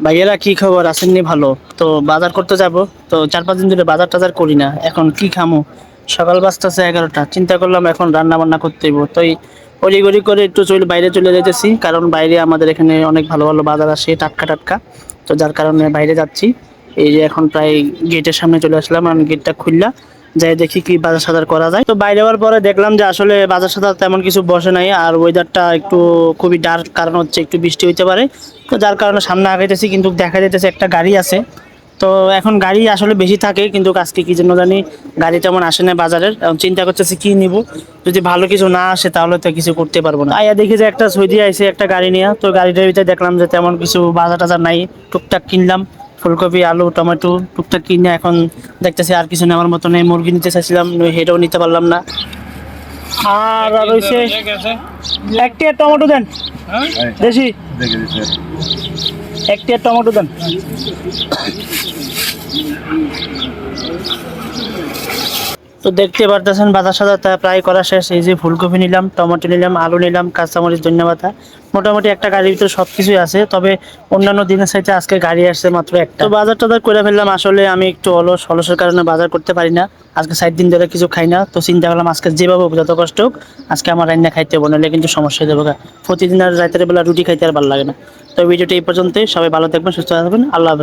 ভাইয়েরা, কি খবর? আসেননি ভালো? তো বাজার করতে যাব। তো চার পাঁচ দিন ধরে বাজার টাজার করি না। এখন কি খামো? সকাল বাজতেছে এগারোটা। চিন্তা করলাম এখন রান্না বান্না করতে হইব। তো ওই গড়ি করে একটু চলে বাইরে চলে যেতেছি। কারণ বাইরে আমাদের এখানে অনেক ভালো ভালো বাজার আসে টাটকা টাটকা। তো যার কারণে বাইরে যাচ্ছি। এই যে এখন প্রায় গেটের সামনে চলে আসলাম। আমি গেটটা খুললা যাই দেখি কি বাজার সাজার করা যায়। তো বাইরে যাওয়ার পরে দেখলাম যে আসলে বাজার সাজার তেমন কিছু বসে নাই আর ওয়েদারটা একটু খুবই ডার্ক কারণ হচ্ছে একটু বৃষ্টি হইতে পারে। তো যার কারণে সামনে আগাইতেছি কিন্তু দেখা যাইতেছে একটা গাড়ি আছে। তো এখন গাড়ি আসলে বেশি থাকে কিন্তু আজকে কি জন্য জানি গাড়ি তেমন আসে না বাজারের। চিন্তা করতেছি কি নিব। যদি ভালো কিছু না আসে তাহলে তো কিছু করতে পারব না। আয়া দেখি যে একটা সৌদি আইসে একটা গাড়ি নিয়ে। তো গাড়িটার ভিতরে দেখলাম যে তেমন কিছু বাজার টাজার নাই। টুকটাক কিনলাম। ফুলকপি, আলু, টমেটো টুকটাক কিনে এখন দেখতেছি আর কিছু নেওয়ার মতো নেই, মুরগি নিতে চাইছিলাম হেঁটেও নিতে পারলাম না। আর রয়েছে একটি টমেটো দেন। দেশি? একটি টমেটো দেন। তো দেখতে পারতেছেন বাজার সাদা প্রায় করা শেষ, এই যে ফুলকপি নিলাম, টমেটো নিলাম, আলু নিলাম, কাঁচামরিচ, ধন্যবাদ। মোটামুটি একটা গাড়ির ভিতরে সব কিছুই আছে, তবে অন্যান্য দিনের সাথে আজকে গাড়ি আসছে মাত্র একটা। তো বাজার টাজার করে ফেললাম, আসলে আমি একটু অলস, অলসের কারণে বাজার করতে পারি না। আজকে সাত দিন ধরে কিছু খাই না, তো চিন্তা করলাম আজকে যেভাবে যত কষ্ট হোক, আজকে আমার রান্না খাইতে হবে, নাহলে কিন্তু সমস্যা দেবো। প্রতিদিন আর রাতের বেলা রুটি খাইতে আর ভালো লাগে না। তো ভিডিওটি এই পর্যন্তই, সবাই ভালো থাকবেন, সুস্থ থাকবেন, আল্লাহ হাফেজ।